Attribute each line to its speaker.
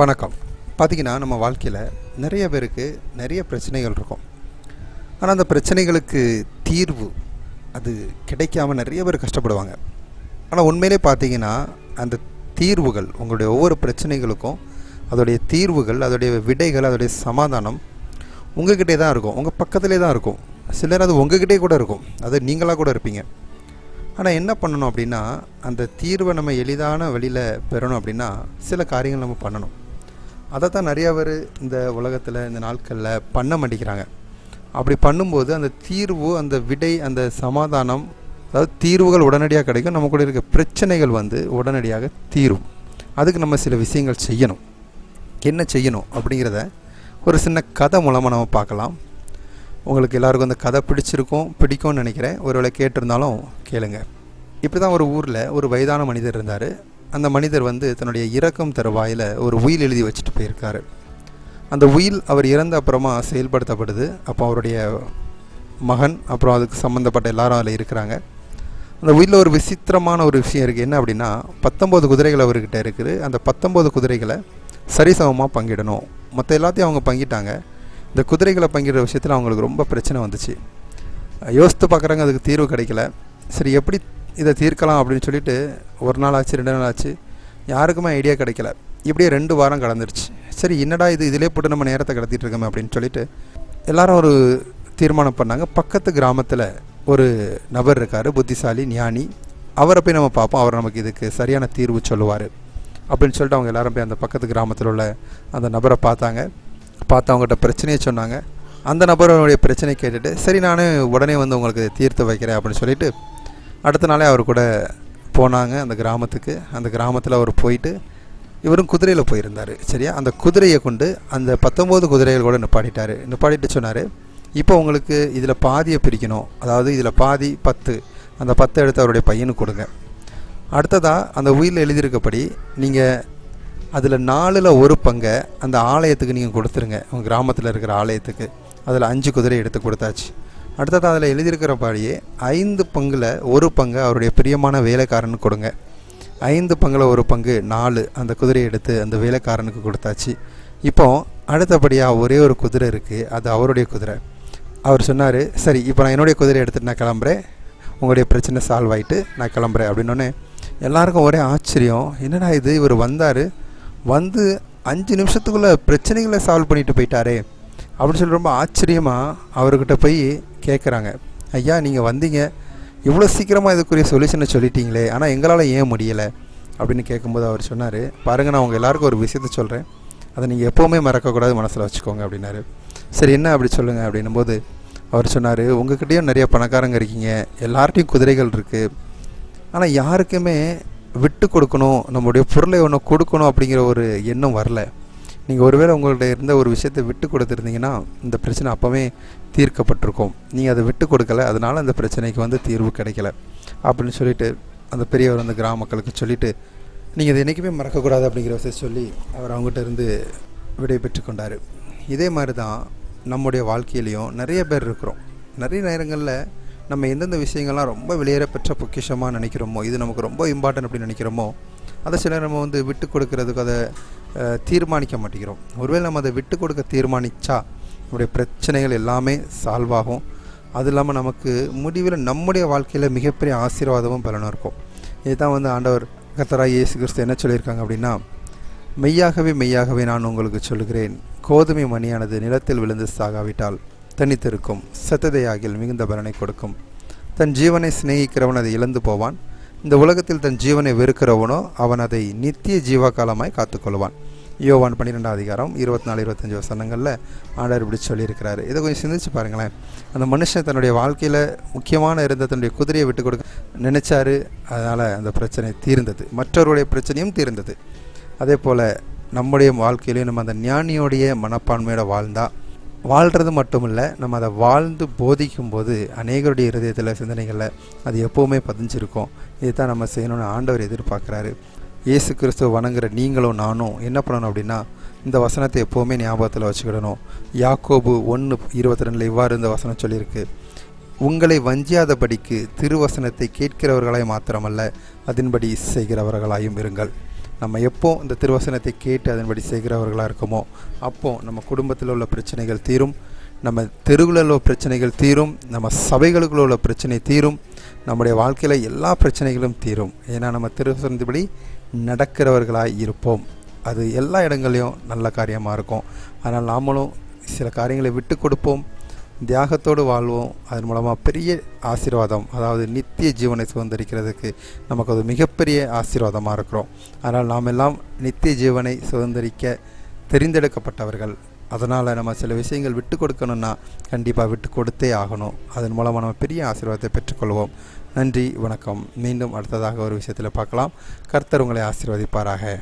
Speaker 1: வணக்கம். பார்த்திங்கன்னா நம்ம வாழ்க்கையில் நிறைய பேருக்கு நிறைய பிரச்சனைகள் இருக்கும். ஆனால் அந்த பிரச்சனைகளுக்கு தீர்வு அது கிடைக்காம நிறைய பேர் கஷ்டப்படுவாங்க. ஆனால் உண்மையிலே பார்த்தீங்கன்னா அந்த தீர்வுகள் உங்களுடைய ஒவ்வொரு பிரச்சனைகளுக்கும் அதோடைய தீர்வுகள் அதோடைய விடைகள் அதோடைய சமாதானம் உங்கள்கிட்டே தான் இருக்கும். உங்கள் பக்கத்திலே தான் இருக்கும். சிலர் அது உங்ககிட்டே கூட இருக்கும். அது நீங்களாக கூட இருப்பீங்க. ஆனால் என்ன பண்ணணும் அப்படின்னா அந்த தீர்வை நம்ம எளிதான வழியில் பெறணும் அப்படின்னா சில காரியங்கள் நம்ம பண்ணணும். அதை தான் நிறையா பேர் இந்த உலகத்தில் இந்த நாட்களில் பண்ண மாட்டேங்கிறாங்க. அப்படி பண்ணும்போது அந்த தீர்வு அந்த விடை அந்த சமாதானம் அதாவது தீர்வுகள் உடனடியாக கிடைக்கும். நம்ம கூட இருக்க பிரச்சனைகள் வந்து உடனடியாக தீரும். அதுக்கு நம்ம சில விஷயங்கள் செய்யணும். என்ன செய்யணும் அப்படிங்கிறத ஒரு சின்ன கதை மூலமாக நம்ம பார்க்கலாம். உங்களுக்கு எல்லாருக்கும் அந்த கதை பிடிச்சிருக்கும் பிடிக்கும்னு நினைக்கிறேன். ஒருவேளை கேட்டிருந்தாலும் கேளுங்க. இப்படி தான் ஒரு ஊரில் ஒரு வயதான மனிதர் இருந்தார். அந்த மனிதர் வந்து தன்னுடைய இறக்கம் தருவாயில் ஒரு உயில் எழுதி வச்சுட்டு போயிருக்காரு. அந்த உயில் அவர் இறந்த அப்புறமா செயல்படுத்தப்படுது. அப்போ அவருடைய மகன் அப்புறம் அதுக்கு சம்மந்தப்பட்ட எல்லாரும் அதில் இருக்கிறாங்க. அந்த உயிரில் ஒரு விசித்திரமான ஒரு விஷயம் இருக்குது என்ன அப்படின்னா பத்தொம்போது குதிரைகள் அவர்கிட்ட இருக்குது. அந்த பத்தொம்போது குதிரைகளை சரிசமமாக பங்கிடணும். மற்ற எல்லாத்தையும் அவங்க பங்கிட்டாங்க. இந்த குதிரைகளை பங்கிடுற விஷயத்தில் அவங்களுக்கு ரொம்ப பிரச்சனை வந்துச்சு. யோசித்து பார்க்குறாங்க அதுக்கு தீர்வு கிடைக்கல. சரி எப்படி இதை தீர்க்கலாம் அப்படின்னு சொல்லிட்டு ஒரு நாள் ஆச்சு ரெண்டு நாள் ஆச்சு. யாருக்குமே ஐடியா கிடைக்கல. இப்படியே ரெண்டு வாரம் கடந்துருச்சு. சரி என்னடா இது? இதிலே போட்டு நம்ம நேரத்தை கடத்திட்டு இருக்கோமே அப்படின்னு சொல்லிட்டு எல்லாரும் ஒரு தீர்மானம் பண்ணாங்க. பக்கத்து கிராமத்தில் ஒரு நபர் இருக்கார் புத்திசாலி ஞானி. அவரை போய் நம்ம பார்ப்போம். அவர் நமக்கு இதுக்கு சரியான தீர்வு சொல்லுவார் அப்படின்னு சொல்லிட்டு அவங்க எல்லாரும் போய் அந்த பக்கத்து கிராமத்தில் உள்ள அந்த நபரை பார்த்தாங்க. பார்த்து அவங்ககிட்ட பிரச்சனையை சொன்னாங்க. அந்த நபருடைய பிரச்சனை கேட்டுட்டு சரி நான் உடனே வந்து உங்களுக்கு தீர்த்து வைக்கிறேன் அப்படின்னு சொல்லிட்டு அடுத்த நாளே அவர் கூட போனாங்க அந்த கிராமத்துக்கு. அந்த கிராமத்தில் அவர் போயிட்டு இவரும் குதிரையில் போயிருந்தார் சரியா? அந்த குதிரையை கொண்டு அந்த பத்தொம்போது குதிரைகள் கூட நிப்பாட்டிட்டார். நிப்பாட்டிட்டு சொன்னார் இப்போ உங்களுக்கு இதில் பாதியை பிரிக்கணும் அதாவது இதில் பாதி பத்து. அந்த பத்தை எடுத்து அவருடைய பையனுக்கு கொடுங்க. அடுத்ததாக அந்த உயிரில் எழுதியிருக்கப்படி நீங்கள் அதில் நாலில் ஒரு பங்கை அந்த ஆலயத்துக்கு நீங்கள் கொடுத்துருங்க. உங்கள் கிராமத்தில் இருக்கிற ஆலயத்துக்கு. அதில் அஞ்சு குதிரை எடுத்து கொடுத்தாச்சு. அடுத்தது அதில் எழுதியிருக்கிறபடியே ஐந்து பங்கில் ஒரு பங்கு அவருடைய பிரியமான வேலைக்காரனுக்கு கொடுங்க. ஐந்து பங்கில் ஒரு பங்கு நாலு அந்த குதிரையை எடுத்து அந்த வேலைக்காரனுக்கு கொடுத்தாச்சு. இப்போ அடுத்தபடியாக ஒரே ஒரு குதிரை இருக்குது அது அவருடைய குதிரை. அவர் சொன்னார் சரி இப்போ நான் என்னுடைய குதிரையை எடுத்துகிட்டு நான் கிளம்புறேன். உங்களுடைய பிரச்சனை சால்வ் ஆகிட்டு நான் கிளம்புறேன். அப்படின்னோடனே எல்லாருக்கும் ஒரே ஆச்சரியம் என்னடா இது இவர் வந்தார்? வந்து அஞ்சு நிமிஷத்துக்குள்ளே பிரச்சனைகளை சால்வ் பண்ணிட்டு போயிட்டாரே. அப்படின்னு சொல்லி ரொம்ப ஆச்சரியமாக அவர்கிட்ட போய் கேட்குறாங்க ஐயா நீங்கள் வந்தீங்க. இவ்வளோ சீக்கிரமாக இதுக்குரிய சொல்யூஷனை சொல்லிட்டீங்களே. ஆனால் எங்களால் ஏன் முடியலை? அப்படின்னு கேட்கும்போது அவர் சொன்னார் பாருங்கள் நான் உங்கள் எல்லாருக்கும் ஒரு விஷயத்த சொல்கிறேன் அதை நீங்கள் எப்போவுமே மறக்கக்கூடாது மனசில் வச்சுக்கோங்க அப்படின்னாரு. சரி என்ன அப்படி சொல்லுங்கள் அப்படின்னும்போது அவர் சொன்னார் உங்ககிட்டயும் நிறைய பணக்காரங்க இருக்கீங்க. எல்லார்ட்டையும் குதிரைகள் இருக்குது ஆனால் யாருக்குமே விட்டு கொடுக்கணும். நம்முடைய பொருளை ஒன்று கொடுக்கணும் அப்படிங்கிற ஒரு எண்ணம் வரல. நீங்கள் ஒருவேளை உங்கள்கிட்ட இருந்த ஒரு விஷயத்தை விட்டு கொடுத்துருந்தீங்கன்னா இந்த பிரச்சனை அப்போவே தீர்க்கப்பட்டிருக்கும். நீங்கள் அதை விட்டு கொடுக்கல அதனால் அந்த பிரச்சனைக்கு வந்து தீர்வு கிடைக்கல. அப்படின்னு சொல்லிட்டு அந்த பெரியவர் அந்த கிராம மக்களுக்கு சொல்லிவிட்டு நீங்கள் இதை என்றைக்குமே மறக்கக்கூடாது அப்படிங்கிற விஷயத்தை சொல்லி அவர் அவங்ககிட்ட இருந்து விடை பெற்று கொண்டார். இதே மாதிரி தான் நம்முடைய வாழ்க்கையிலையும் நிறைய பேர் இருக்கிறோம். நிறைய நேரங்களில் நம்ம எந்தெந்த விஷயங்கள்லாம் ரொம்ப வெளியேற பெற்ற பொக்கிஷமாக நினைக்கிறோமோ இது நமக்கு ரொம்ப இம்பார்ட்டன்ட் அப்படின்னு நினைக்கிறோமோ அதை சில நம்ம வந்து விட்டு கொடுக்கறதுக்கு அதை தீர்மானிக்க மாட்டேங்கிறோம். ஒருவேளை நம்ம அதை விட்டு கொடுக்க தீர்மானித்தா நம்முடைய பிரச்சனைகள் எல்லாமே சால்வ் ஆகும். அது இல்லாமல் நமக்கு முடிவில் நம்முடைய வாழ்க்கையில் மிகப்பெரிய ஆசீர்வாதமும் பலனும் இருக்கும். இதுதான் வந்து ஆண்டவர் கத்தராய் இயேசு கிறிஸ்து என்ன சொல்லியிருக்காங்க அப்படின்னா மெய்யாகவே மெய்யாகவே நான் உங்களுக்கு சொல்கிறேன் கோதுமை மணியானது நிலத்தில் விழுந்து சாகாவிட்டால் தனித்திருக்கும். செத்ததையாகில் மிகுந்த பலனை கொடுக்கும். தன் ஜீவனை சிநேகிக்கிறவன் அதை இழந்து போவான். இந்த உலகத்தில் தன் ஜீவனை வெறுக்கிறவனோ அவன் அதை நித்திய ஜீவகாலமாய் காத்துக்கொள்வான். யோவான் பன்னிரெண்டாம் அதிகாரம் இருபத்தி நாலு இருபத்தஞ்சி வசனங்களில் ஆண்டவர் இப்படி சொல்லியிருக்கிறாரு. இதை கொஞ்சம் சிந்திச்சு பாருங்களேன். அந்த மனுஷன் தன்னுடைய வாழ்க்கையில் முக்கியமான இருந்த தன்னுடைய குதிரையை விட்டு கொடுக்க நினைச்சாரு. அதனால் அந்த பிரச்சனை தீர்ந்தது. மற்றவருடைய பிரச்சனையும் தீர்ந்தது. அதே போல் நம்முடைய வாழ்க்கையிலையும் நம்ம அந்த ஞானியோடைய மனப்பான்மையோட வாழ்ந்தால் வாழ்கிறது மட்டும் இல்லை நம்ம அதை வாழ்ந்து போதிக்கும் போது அநேகருடைய இருதயத்தில் சிந்தனைகளில் அது எப்போவுமே பதிஞ்சிருக்கும். இதுதான் நம்ம செய்யணும்னு ஆண்டவர் எதிர்பார்க்குறாரு. இயேசு கிறிஸ்துவ வணங்குற நீங்களும் நானும் என்ன பண்ணணும் அப்படின்னா இந்த வசனத்தை எப்போவுமே ஞாபகத்தில் வச்சுக்கிடணும். யாக்கோபு ஒன்று இருபத்தி ரெண்டில் இவ்வாறு இந்த வசனம் சொல்லியிருக்கு. உங்களை வஞ்சியாதபடிக்கு திருவசனத்தை கேட்கிறவர்களாய் மாத்திரமல்ல அதன்படி செய்கிறவர்களாயும் இருங்கள். நம்ம எப்போ இந்த திருவசனத்தை கேட்டு அதன்படி செய்கிறவர்களாக இருக்கோமோ அப்போ நம்ம குடும்பத்தில் உள்ள பிரச்சனைகள் தீரும் நம்ம தெருவில் உள்ள பிரச்சனைகள் தீரும் நம்ம சபைகளுக்குள்ள உள்ள பிரச்சனை தீரும் நம்முடைய வாழ்க்கையில் எல்லா பிரச்சனைகளும் தீரும். ஏன்னா நம்ம திருவசனத்தின்படி நடக்கிறவர்களாக இருப்போம். அது எல்லா இடங்களையும் நல்ல காரியமாக இருக்கும். அதனால் நாமளும் சில காரியங்களை விட்டு கொடுப்போம். தியாகத்தோடு வாழ்வோம். அதன் மூலமாக பெரிய ஆசீர்வாதம் அதாவது நித்திய ஜீவனை சுதந்திரிக்கிறதுக்கு நமக்கு அது மிகப்பெரிய ஆசீர்வாதமாக இருக்கிறோம். அதனால் நாம் எல்லாம் நித்திய ஜீவனை சுதந்திரிக்க தெரிந்தெடுக்கப்பட்டவர்கள். அதனால் நம்ம சில விஷயங்கள் விட்டு கொடுக்கணும்னா கண்டிப்பாக விட்டு கொடுத்தே ஆகணும். அதன் மூலமாக நம்ம பெரிய ஆசீர்வாதத்தை பெற்றுக்கொள்வோம். நன்றி வணக்கம். மீண்டும் அடுத்ததாக ஒரு விஷயத்தில் பார்க்கலாம். கர்த்தர் உங்களை ஆசீர்வதிப்பாராக.